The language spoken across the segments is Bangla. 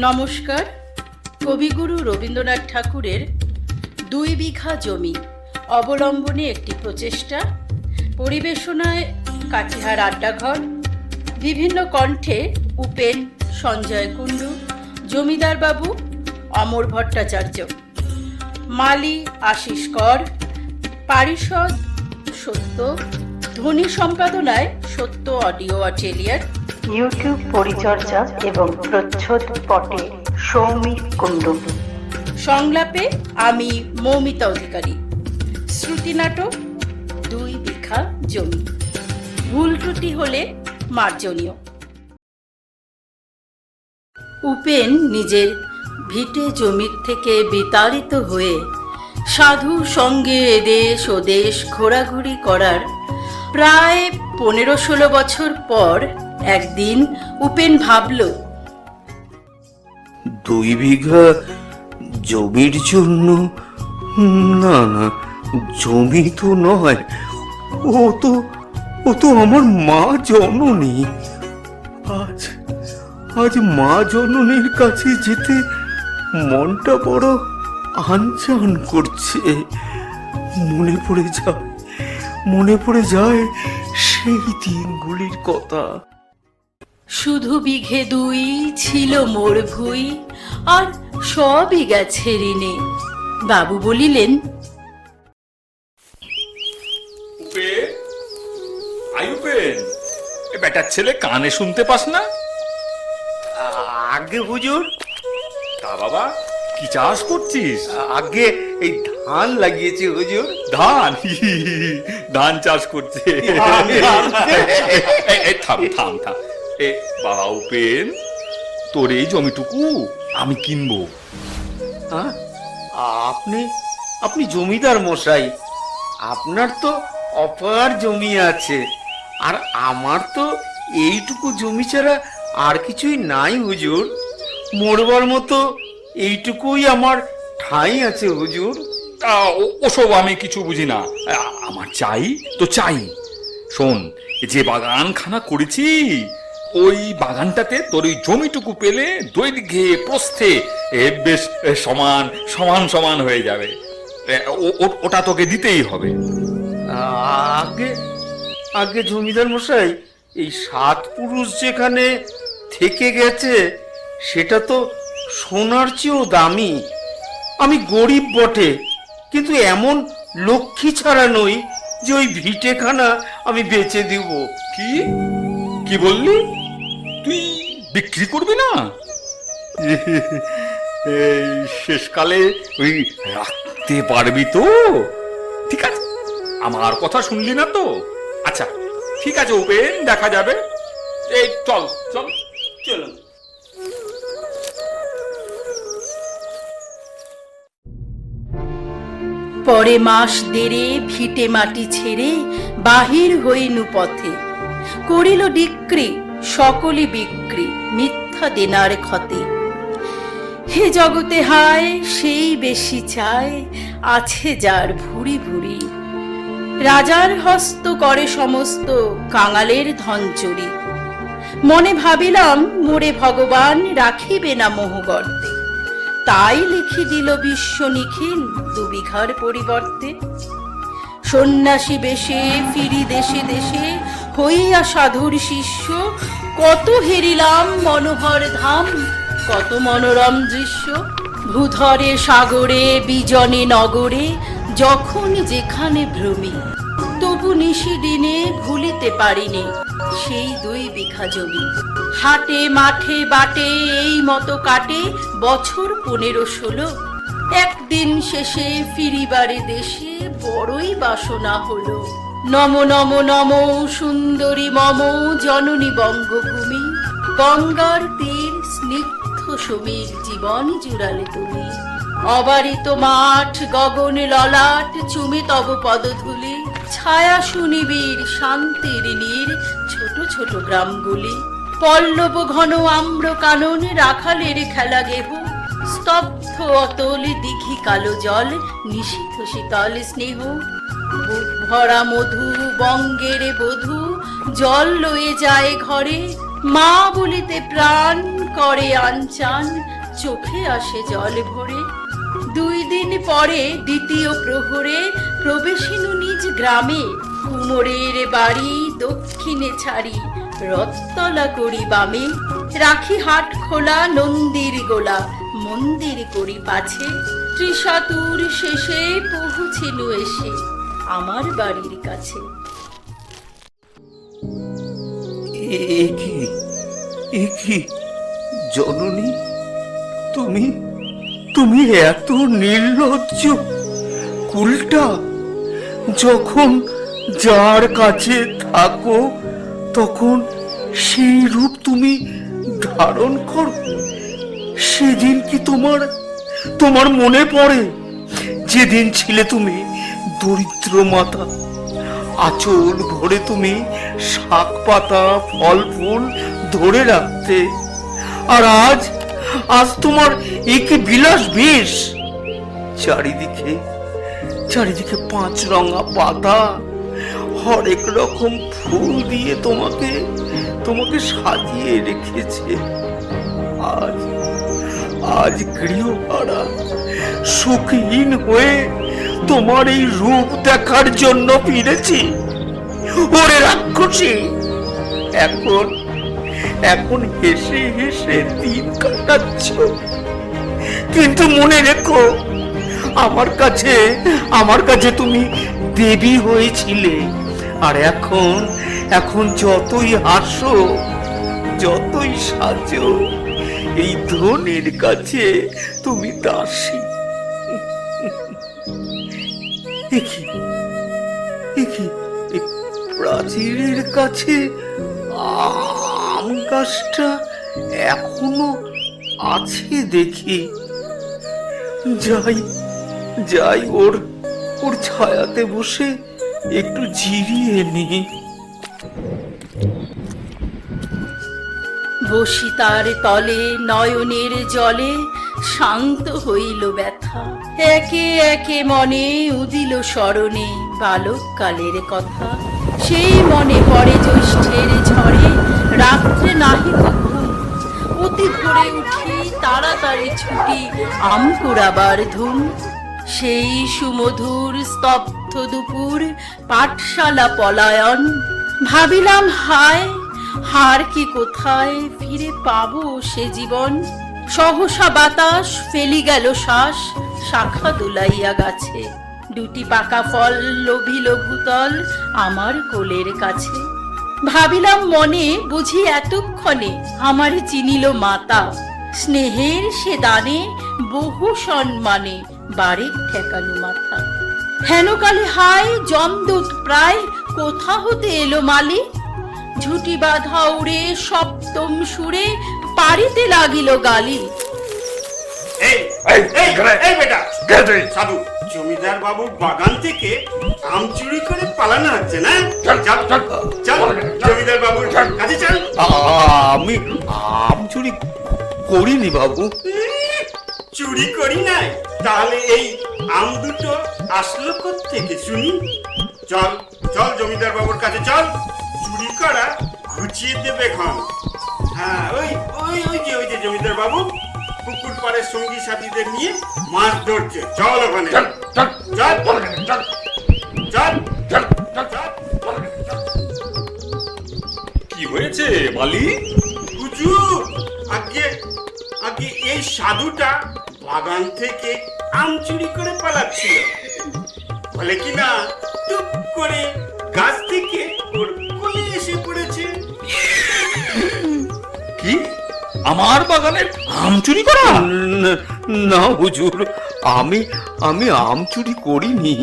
নমস্কার। কবিগুরু রবীন্দ্রনাথ ঠাকুরের দুই বিঘা জমি অবলম্বনে একটি প্রচেষ্টা, পরিবেশনায় কাটিহার আড্ডাঘর, বিভিন্ন কণ্ঠে উপেন সঞ্জয় কুণ্ডু, জমিদার বাবু অমর ভট্টাচার্য, মালি আশিস কর, পারিষদ সত্য, ধ্বনি সম্পাদনায় সত্য অডিও অটেলিয়ার ইউটিউব পরিচর্যা এবং প্রচ্ছদ পটে সৌমিক কুণ্ডু। সংলাপে আমি মৌমিতা অধিকারী। শ্রুতি নাটক, দুই বিঘা জমি। ভুল ত্রুটি হলে মার্জনীয়। উপেন নিজের ভিটে জমির থেকে বিতাড়িত হয়ে সাধু সঙ্গে এদেশ ও দেশ ঘোরাঘুরি করার প্রায় পনেরো ষোলো বছর পর একদিন উপেন ভাবল, দুই বিঘা জমির জন্য? না না, জমি তো নয়, ও তো ও তো আমার মা জননী। আজ আজ মা জননীর কাছে যেতে মনটা বড় আনচান করছে। মনে পড়ে যায়, মনে পড়ে যায় সেই দিনগুলির কথা। শুধু বিঘে দুই ছিল মোর ভুই আর সবই গেছে ঋণে। বাবু বলিলেন বেটার ছেলে কানে শুনতে পাস না? আগে হুজুর। তা বাবা কি চাষ করছিস? আগে এই ধান লাগিয়েছি হুজুর। ধান? ধান চাষ করছে। থাম থাম থাম। এ বাবা উপেন তোর এই জমিটুকু আমি কিনবো। হ্যাঁ? আপনি আপনি জমিদার মশাই। আপনার তো অপার জমি আছে, আর আমার তো এইটুকু জমি ছাড়া আর কিছুই নাই হুজুর। মরবার মতো এইটুকুই আমার ঠাঁই আছে হুজুর। তা ওসব আমি কিছু বুঝি না। আমার চাই, তো চাই। শোন যে বাগানখানা করেছি ওই বাগানটাতে তোর ওই জমিটুকু পেলে দৈর্ঘ্যে প্রস্থে বেশ সমান সমান সমান হয়ে যাবে। ওটা তোকে দিতেই হবে। আগে আগে জমিদার মশাই এই সাত পুরুষ যেখানে থেকে গেছে সেটা তো সোনার চেয়েও দামি। আমি গরিব বটে কিন্তু এমন লক্ষ্মী ছাড়া নই যে ওই ভিটেখানা আমি বেচে দিব। কি? কি বললি? তুই বিক্রি করবি না? এই শেষকালে ওই রাখতে পারবি তো। ঠিক আছে আমার কথা শুনলি না তো? আচ্ছা ঠিক আছে উপেন দেখা যাবে। এই চল চল চলুন পরে মাস দেড়ে ভিটে মাটি ছেড়ে বাহির হইনু পথে। করিল ডিক্রি সকলে বিক্রি মিথ্যা দেনার ক্ষতে। হে জগতে হায়, সেই বেশি চায় আছে যার ভুরি ভুরি। রাজার হস্ত করে সমস্ত কাঙালের ধন চুরি। মনে ভাবিলাম, মোরে ভগবান রাখিবে না মোহগর্তে তাই লিখি দিল বিশ্ব নিখিল দুবিঘার পরিবর্তে। সন্ন্যাসী বেশে, ফিরি দেশে দেশে হইয়া সাধুর শিষ্য, কত হেরিলাম মনোহর ধাম, কত মনোরম দৃশ্য। ভূধরে, সাগরে, বিজনে, নগরে, যখন যেখানে ভ্রমি, তবু নিশি দিনে ভুলিতে পারিনি সেই দুই বিঘা জমি। হাটে, মাঠে, বাটে, এই মতো কাটে বছর পনেরো ষোলো। একদিন শেষে ফিরিবারে দেশে বড়ই বাসনা হলো। নম নম নম, সুন্দরী মম, জননী বঙ্গভূমি, গঙ্গার তীর স্নিগ্ধ সমীর জীবন জুড়ালে তুমি। অবারিত মাঠ, গগন ললাট, চুমে তব পদধূলি, ছায়া সুনিবিড়, শান্তির নীর, ছোট ছোট গ্রামগুলি। পল্লব ঘন আম্র কানন রাখালের খেলা গেহ স্তব্ধ অতল দিঘি কালো জল, নিশীথ শীতল স্নেহ। বুক ভরা মধু, বঙ্গের বধূ, জল লয়ে যায় ঘরে। মা বলিতে প্রাণ করে আনচান, চোখে আসে জল ভরে। দুই দিন পরে দ্বিতীয় প্রহরে প্রবেশিনু নিজ গ্রামে। কুমোরের বাড়ি দক্ষিণে ছাড়ি, রথতলা করি বামে। রাখি হাট খোলা নন্দির গোলা মন্দির করি পাছে ত্রিশাতুর শেষে পৌঁছিল এসে আমার বাড়ির কাছে। কি জননী, তুমি তুমি এত নির্লজ্জ। কুলটা যখন যার কাছে থাকো, তখন সেই রূপ তুমি ধারণ করো? সেদিন কি তোমার তোমার মনে পড়ে? যেদিন ছিলে তুমি দরিদ্র মাতা, আঁচল ভরে তুমি শাক পাতা, ফল ফুল ধরে রাখতে। আর আজ আজ তোমার একে বিলাস বেশ চারিদিকে চারিদিকে পাঁচ রঙা পাতা, হরেক রকম ফুল দিয়ে তোমাকে তোমাকে সাজিয়ে রেখেছে। আজ আজ গৃহহারা সুখহীন হয়ে তোমার এই রূপ দেখার জন্য ফিরেছি। ওরে রাক্ষসী, এখন এখন হেসে হেসে দিন কাটাচ্ছ। কিন্তু মনে রেখো, আমার কাছে আমার কাছে তুমি দেবী হয়েছিলে। আর এখন এখন যতই হাসো, যতই সাজো এই ধনির কাছে তুমি দাসী। দেখি দেখি প্রাচীরের কাছে আম গাছটা এখনও আছে দেখি। যাই যাই ওর ওর ছায়াতে বসে একটু জিরিয়ে নিই। বসি তার তলে, নয়নের জলে। শান্ত হইল ব্যথা। একে একে মনে উদিল স্মরণে বালককালের কথা। সেই মনে পড়ে জ্যৈষ্ঠের ঝড়ে, রাত্রে নাহি অতি ভোরে উঠি তাড়াতাড়ি ছুটি আম কুড়াবার ধুম সেই সুমধুর স্তব্ধ দুপুর, পাঠশালা পলায়ন। ভাবিলাম হায় হার কি কোথায় ফিরে পাবো সে জীবন? সহসা বাতাস ফেলি গেল শ্বাস, শাখা দুলাইয়া গাছে। দুটি পাকা ফল লোভিল ভূতল আমার কোলের কাছে। ভাবিলাম মনে, বুঝি এতক্ষণে আমার চিনিল মাতা। স্নেহের সে দানে বহু সম্মানে বাড়ি ঠেকালো মাথা। হেনকালে হায় জমদূত প্রায় কোথা হতে এলো মালিক? ঝুটি বাঁধা উড়ে সপ্তম সুরে পারিতে লাগিল গালি। এই এই, এই এখানে। এই বেটা। কে তুই? সাধু জমিদার বাবুর বাগান থেকে আম চুরি করে পালানো হচ্ছে না? জমিদার বাবুর কাছে চল। আমি আম চুরি করিনি বাবু। চুরি করি নাই। তাহলে এই আম দুটো আসলো থেকে শুনি? চল চল জমিদার বাবুর কাছে চল। চুরি করা ঘুচিয়ে দেবে খন হ্যাঁ ওই ওই ওই যে ওই যে জমিদার বাবু পুকুর পাড়ের সঙ্গী সাথীদের নিয়ে মাছ ধরছে। চল ওখানে। চল চল চল। চল। কি হয়েছে বালি? হুজুর আগে আগে এই সাধুটা বাগান থেকে আম চুরি করে পালাচ্ছিল। বলে কিনা টুপ করে গাছ থেকে ওর এসে পড়েছে। কি? আমার বাগানের আম চুরি করা? না হুজুর আমি আমি আম চুরি করিনি।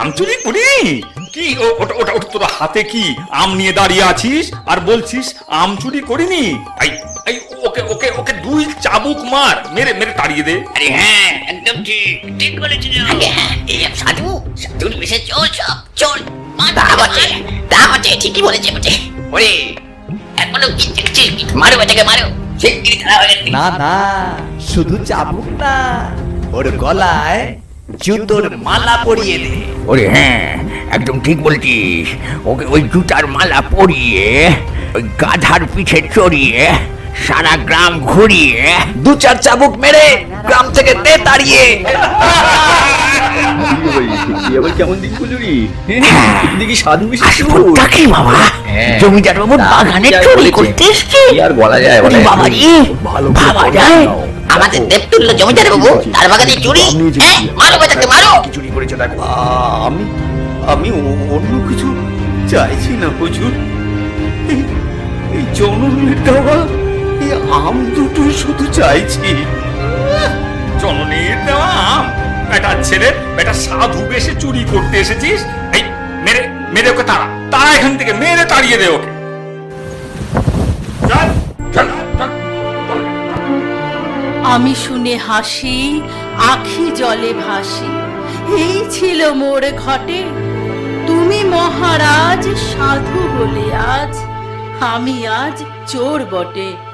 আম চুরি করি? কি? ওটা ওটা ওটা তোর হাতে কি? আম নিয়ে দাঁড়িয়ে আছিস আর বলছিস আম চুরি করিনি? এই এই ওকে ওকে ওকে দুই চাবুক মার মেরে মেরে তাড়িয়ে দে। আরে হ্যাঁ একদম ঠিক ঠিক বলেছিল আরে হ্যাঁ এই সাধু সাধুর বেশে চল সব চল তা বটে তা বটে ঠিকই বলেছে বটে। ওরে। এখনও কি দেখছিস মারো এটাকে মারো। শিগগিরি ধরা হয়ে গেছে। না না শুধু চাবুক না ওর গলায় জুতোর মালা পরিয়ে দে। ওরে হ্যাঁ একদম ঠিক বলছিস। ওকে ওই জুতার মালা পরিয়ে ওই গাধার পিঠে চড়িয়ে সারা গ্রাম ঘুরিয়ে দু চার চাবুক মেরে গ্রাম থেকে দে তাড়িয়ে। কেমন দিন কুলুরি দেখি সাধু তাকে বাবা জমিদার বাবুর বাগানে চুরি করতে এসছে আর বলা যায় বলে? বাবা রে ভালো ভাবা যায়। আমাদের দেবতুল্য জমিদার বাবু তার বাগানে চুরি। মারো বাজাতে মারো। চুরি করেছে দেখো। আমি আমি অন্য কিছু চাইছি না হুজুর এই- জননীর দেওয়া এই আম দুটো শুধু চাইছি। জননীর দেওয়া আম। বেটা ছেলে বেটা সাধু বেশে চুরি করতে এসেছিস? এই, মেরে মেরে ওকে তাড়া। তাড়া এখান থেকে, মেরে তাড়িয়ে দে ওকে। আমি শুনে হাসি, আখি জলে ভাসি। এই ছিল মোর ঘটে। তুমি মহারাজ, সাধু বলে আজ আমি আজ চোর বটে।